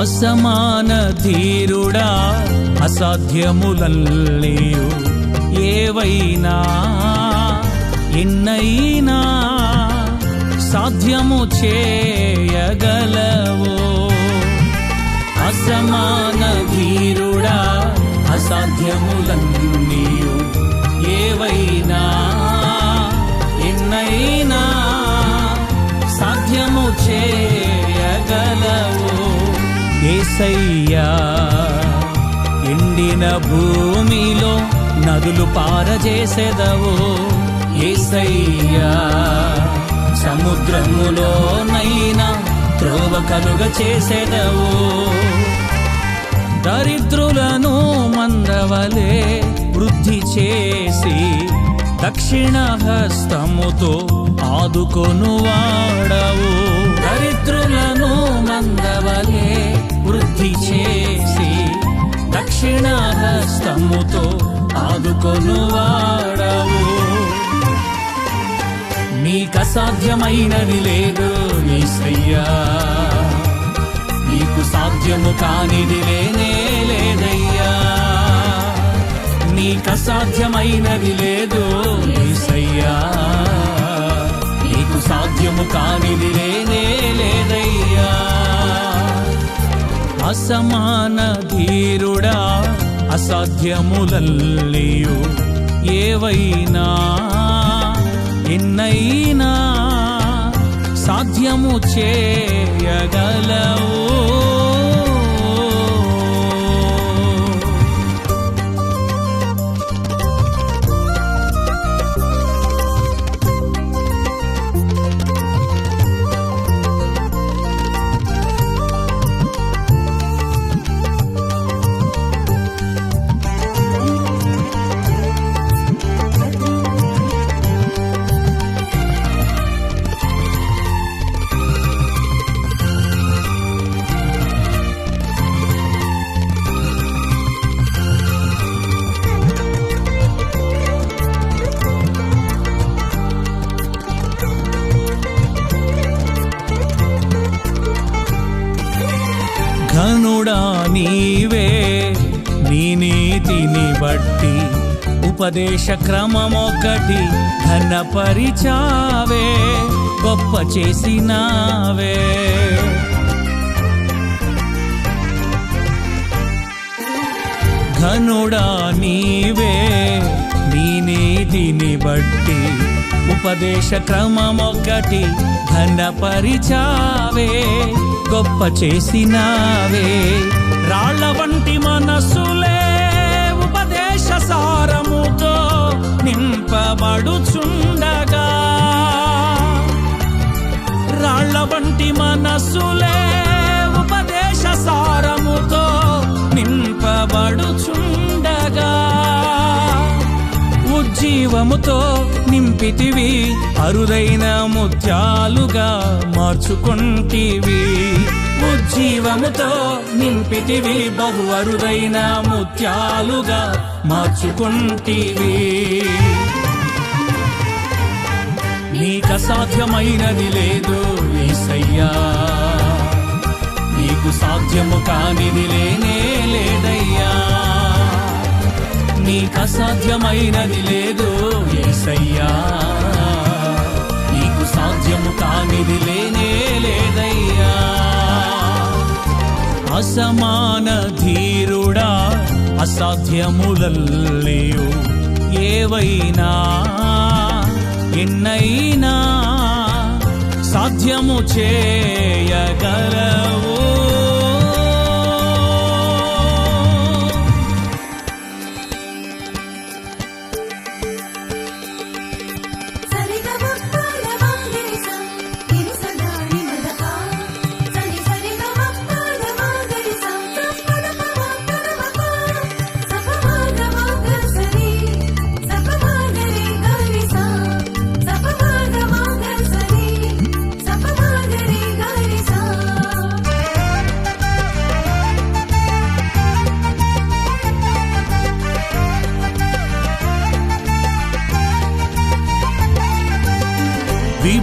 అసమాన ధీరుడా అసాధ్యములల్లియు ఏవైనా ఎన్నైనా సాధ్యము చేయగలవో? అసమాన ధీరుడా అసాధ్యములన్నీయు ఏవైనా ఎన్నైనా సాధ్యము చే ఏసయ్యా ఎండిన భూమిలో నదులు పారజేసెదవు ఏసయ్యా సముద్రములోనైనా త్రోవ కలుగ చేసెదవు. దరిద్రులను మందవలే వృద్ధి చేసి దక్షిణ హస్తముతో ఆదుకొను వాడవు దరిద్రులను మందవలే శుద్ధి చేసి దక్షిణ హస్తముతో ఆదుకొను వాడవు నీకసాధ్యమైనది లేదు నీసయ్యా నీకు సాధ్యము కానిది లేనే లేదయ్యా. నీకసాధ్యమైనది లేదు నీసయ్యా నీకు సాధ్యము కానిది లేనే అసమాన ధీరుడా అసాధ్యములల్లియు ఏవైనా ఎన్నైనా సాధ్యము చేయగలవు. ఉపదేశ క్రమమొకటి ఘనపరిచావే గొప్ప చేసినావే. ఘనుడా నీవే నీ నీతిని బట్టి ఉపదేశ క్రమమొకటి ఘనపరిచావే గొప్ప చేసినావే. రాళ్ళ వంటి మనసులే ఉపదేశ సారముతో నింపబడుచుండగా. రాళ్ళ వంటి మనసులే ఉపదేశ సారముతో నింపబడుచుండగా. ఉజ్జీవముతో నింపితివి అరుదైన ముత్యాలుగా మార్చుకుంటివి. ఉజ్జీవముతో నింపితివి బహు అరుదైన ముత్యాలుగా మార్చుకుంటివి. నీకసాధ్యమైనది లేదు ఏసయ్యా. నీకు సాధ్యము కానిది లేనే లేదయ్యా. నీకసాధ్యమైనది లేదు ఏసయ్యా. నీకు సాధ్యము కానిది అసమాన ధీరుడా అసాధ్యములల్లియు ఏవైనా ఎన్నైనా సాధ్యము చేయగలవు.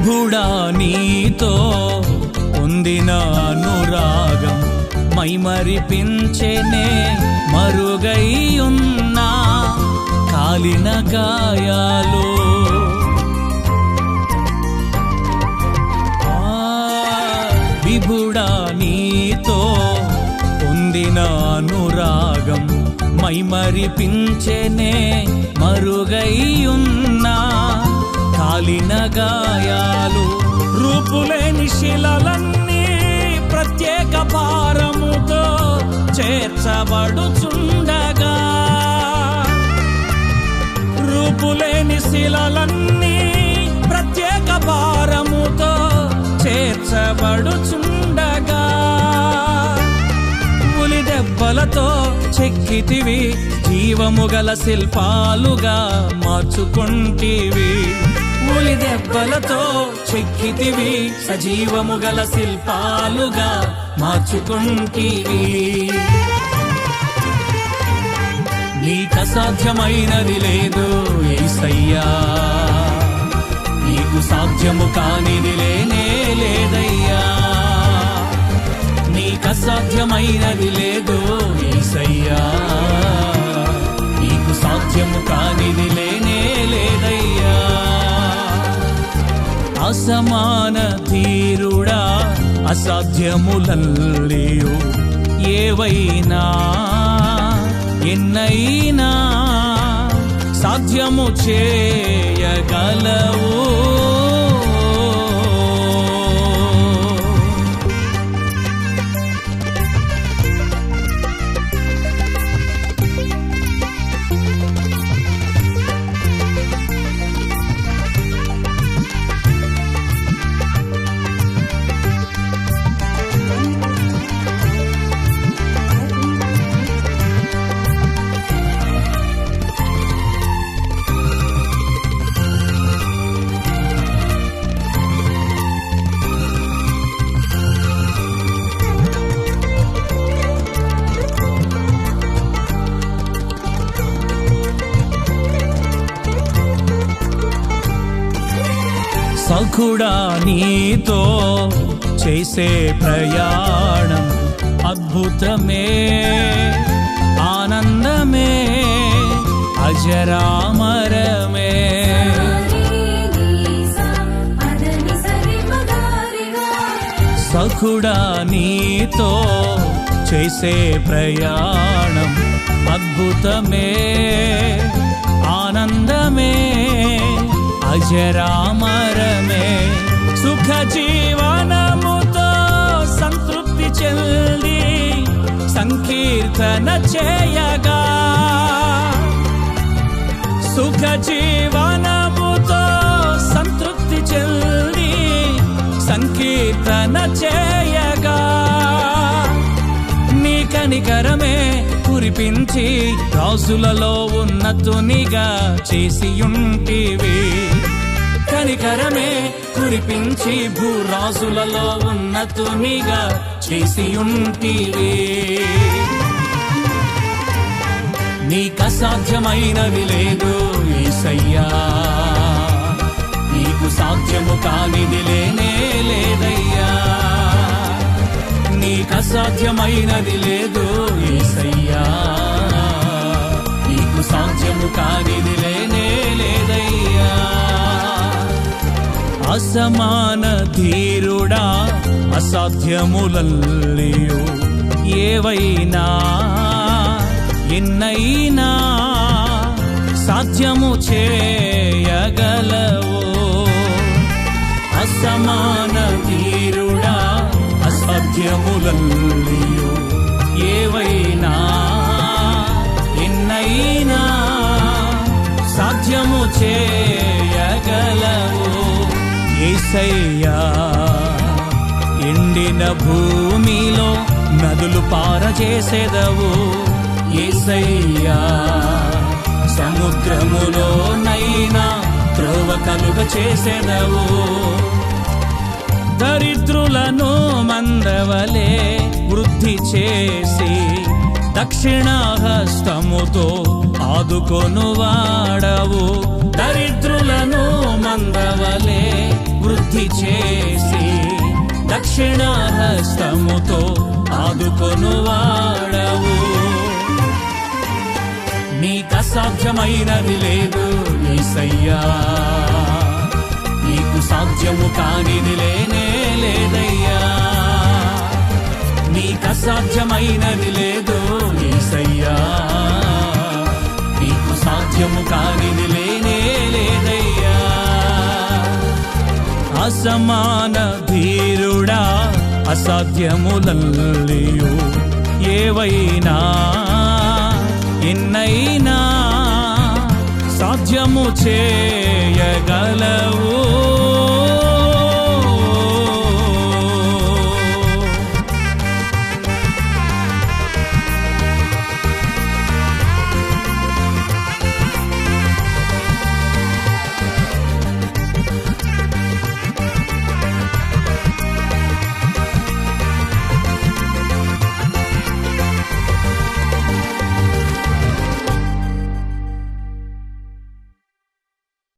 ప్రభుడా నీతో పొందిన అనురాగం మైమరిపించెనే మరుగై ఉన్నా కాలిన గాయాలు. విభుడా నీతో పొందిన అనురాగం మైమరిపించెనే మరుగై ఉన్నా కాలిన గాయాలు రూపులేని శిలలన్నీ ప్రత్యేక భారముతో చేర్చబడుచుండగా. రూపులేని శిలలన్నీ ప్రత్యేక భారముతో చేర్చబడుచుండగా. పులి దెబ్బలతో చెక్కితివి జీవము గల శిల్పాలుగా మార్చుకుంటేవి. ములి దెబ్బలతో చెక్కితివి. సజీవము గల శిల్పాలుగా మార్చుకుంటివి. నీకు అసాధ్యమైనది లేదు ఏసయ్యా. నీకు సాధ్యము కానిది లేనే లేదయ్యా. నీకు అసాధ్యమైనది లేదు ఏసయ్యా. ధీరుడా అసాధ్యములల్లియు. ఏవైనా ఎన్నైనా సాధ్యము చేయగలవు. కూడా నీతో చేసే ప్రయాణం అద్భుతమే ఆనందమే అజరామరమే. సఖుడా నీతో చేసే ప్రయాణం అద్భుతమే ఆనందమే. అజరామరమే సుఖ జీవనముతో సంతృప్తి చెంది సంకీర్తన చేయగా. సుఖ జీవనముతో సంతృప్తి చెంది సంకీర్తన చేయగా. నీ కనికరమే కురిపించి రాజులలో ఉన్నతునిగా చేసి ఉంటివి కనికరమే కురిపించి భూరాజులలో ఉన్నతునిగా చేసి ఉంటివి నీకు అసాధ్యమైనది లేదు ఈసయ్యా నీకు సాధ్యము కానిది లేనే లేదయ్యా. నీకు అసాధ్యమైనది లేదు ఏసయ్యా. నీకు సాధ్యము కానిది లేనే లేదయ్యా. అసమాన ధీరుడా అసాధ్యములల్లియు ఏవైనా ఎన్నైనా సాధ్యము చేయగలవు. అసమాన అసాధ్యములల్లియు ఏవైనా ఎన్నైనా సాధ్యము చేయగలవు. ఏసయ్యా ఎండిన భూమిలో నదులు పారజేసేదవు ఏసయ్యా సముద్రములో నైనా త్రోవ కలుగ చేసేదవు దరిద్రులను మందవలే వృద్ధి చేసి దక్షిణ హస్తముతో ఆదుకొను వాడవు దరిద్రులను మందవలే వృద్ధి చేసి దక్షిణ హస్తముతో ఆదుకొను వాడవు నీకు అసాధ్యమైనది లేదు సయ్యా నీకు సాధ్యము కానిది లేనే అసాధ్యమైనది లేదు ఏసయ్యా నీకు సాధ్యము కానిది లేనే లేదయ్యా. అసమాన ధీరుడా అసాధ్యములల్లియు ఏవైనా ఎన్నైనా సాధ్యము చేయగలవు.